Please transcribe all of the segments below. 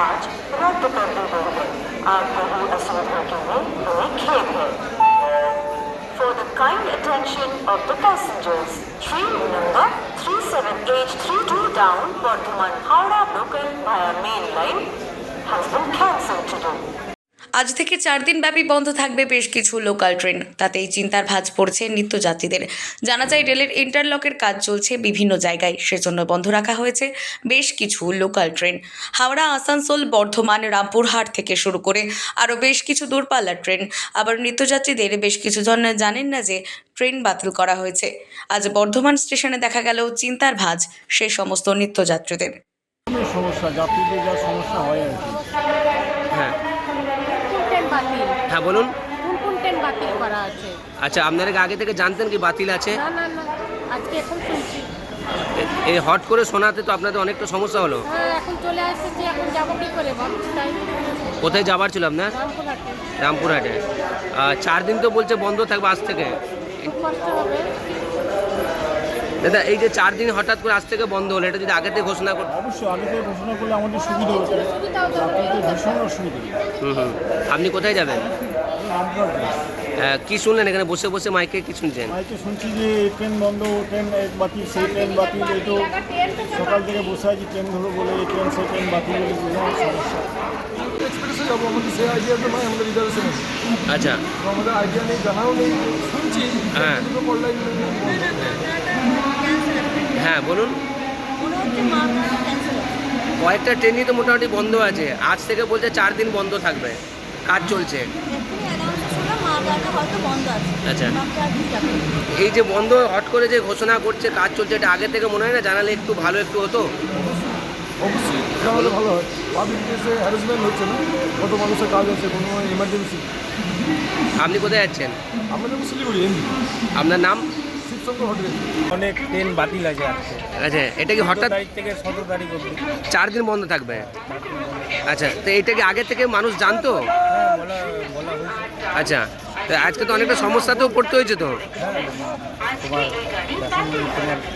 आज रद्द कर दी गई है आपको भी असुविधा के लिए हमें खेद है For the kind attention of the passengers, train number 37832 down Bardhaman Howrah local via main line has been cancelled today. আজ থেকে চার দিন ব্যাপী বন্ধ থাকবে বেশ কিছু লোকাল ট্রেন তাতেই চিন্তার ভাঁজ পড়ছে নিত্যযাত্রীদের। জানা যায় রেলের ইন্টারলকের কাজ চলছে বিভিন্ন জায়গায়। সেজন্য বন্ধ রাখা হয়েছে বেশ কিছু লোকাল ট্রেন হাওড়া আসানসোল বর্ধমান রামপুরহাট থেকে শুরু করে আরও বেশ কিছু দূরপাল্লার ট্রেন আবার নিত্যযাত্রীদের বেশ কিছু জন জানেন না যে ট্রেন বাতিল করা হয়েছে। আজ বর্ধমান স্টেশনে দেখা গেল চিন্তার ভাঁজ সেই সমস্ত নিত্যযাত্রীদের। সমস্যা যাত্রীদের যা সমস্যা হয় আর কি। হ্যাঁ। বাতিল। হ্যাঁ বলুন। কোন কোন ট্রেন বাতিল করা আছে? আচ্ছা আপনারা কি আগে থেকে জানতেন কি বাতিল আছে? না না না আজকে এখন শুনছি। এই হট করে শোনাতে তো আপনাদের অনেকটা সমস্যা হলো। হ্যাঁ এখন চলে আসছে এখন যাব কি করে ভাবছি কোথায় যাবার ছিল আপনার? রামপুরহাটে। চার দিন তো বলছে বন্ধ থাকবে আজ থেকে। খুব কষ্ট হবে। দাদা এই যে চার দিন হঠাৎ করে আজ থেকে বন্ধ হলো এটা যদি আগে থেকে ঘোষণা করতে অবশ্যই আগে থেকে ঘোষণা করলে আমাদের সুবিধা হতো। ভীষণ অসুবিধা হুম হুম। আপনি কোথায় যাবেন? যাই। কি শুনলেন এখানে? বসে বসে মাইকে কি শুনছেন? মাইকে শুনছি যে ট্রেন বন্ধ ট্রেন এক বাতিল সেই ট্রেন বাতিল এই তো সকাল থেকে বসে আছি ট্রেন ধরো বলে এই ট্রেন সেই ট্রেন বাতিল বলে সমস্যা এক্সপ্রেসে যাব আমাদের সেই আইডিয়া তো নয় আমাদের রিজার্ভেশন আচ্ছা। আমাদের আইডিয়া নেই জানাও নেই শুনছি। হ্যাঁ। অনলাইন হ্যাঁ বলুন। কয়েকটা ট্রেনই তো মোটামুটি বন্ধ আছে। আজ থেকে বলছে চার দিন বন্ধ থাকবে। কাজ চলছে। আচ্ছা। এই যে বন্ধ হট করে যে ঘোষণা করছে কাজ চলছে এটা আগে থেকে মনে হয় না? জানালে একটু ভালো একটু হতো? অবশ্যই। এটা হলে ভালো হয়। পাবলিক প্লেসে হ্যারাসমেন্ট হচ্ছে না? কত মানুষের কাজ আছে কোনো এমার্জেন্সি আপনি কোথায় যাচ্ছেন? আমরা শিলিগুড়ি এমনি। আপনার নাম? অনেক ট্রেন বাতিল আছে আচ্ছা এটা কি হঠাৎ তারিখ থেকে সতেরো তারিখ অবধি। চার দিন বন্ধ থাকবে? আচ্ছা তো এটা কি আগে থেকে মানুষ জানতো? হ্যাঁ বলা বলা হয়েছে। আচ্ছা তো আজকে তো অনেকটা সমস্যাতেও পড়তে হয়েছে তো?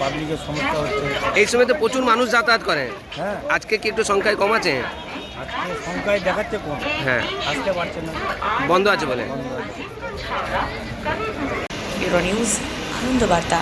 পাবলিকের সমস্যা হচ্ছে। এই সময় তো প্রচুর মানুষ যাতায়াত করে। হ্যাঁ। আজকে কি একটু সংখ্যায় কম আছে? সংখ্যায় দেখাচ্ছে কম। হ্যাঁ। আসতে পারছে না। বন্ধ আছে বলে। নিউজ আনন্দ বার্তা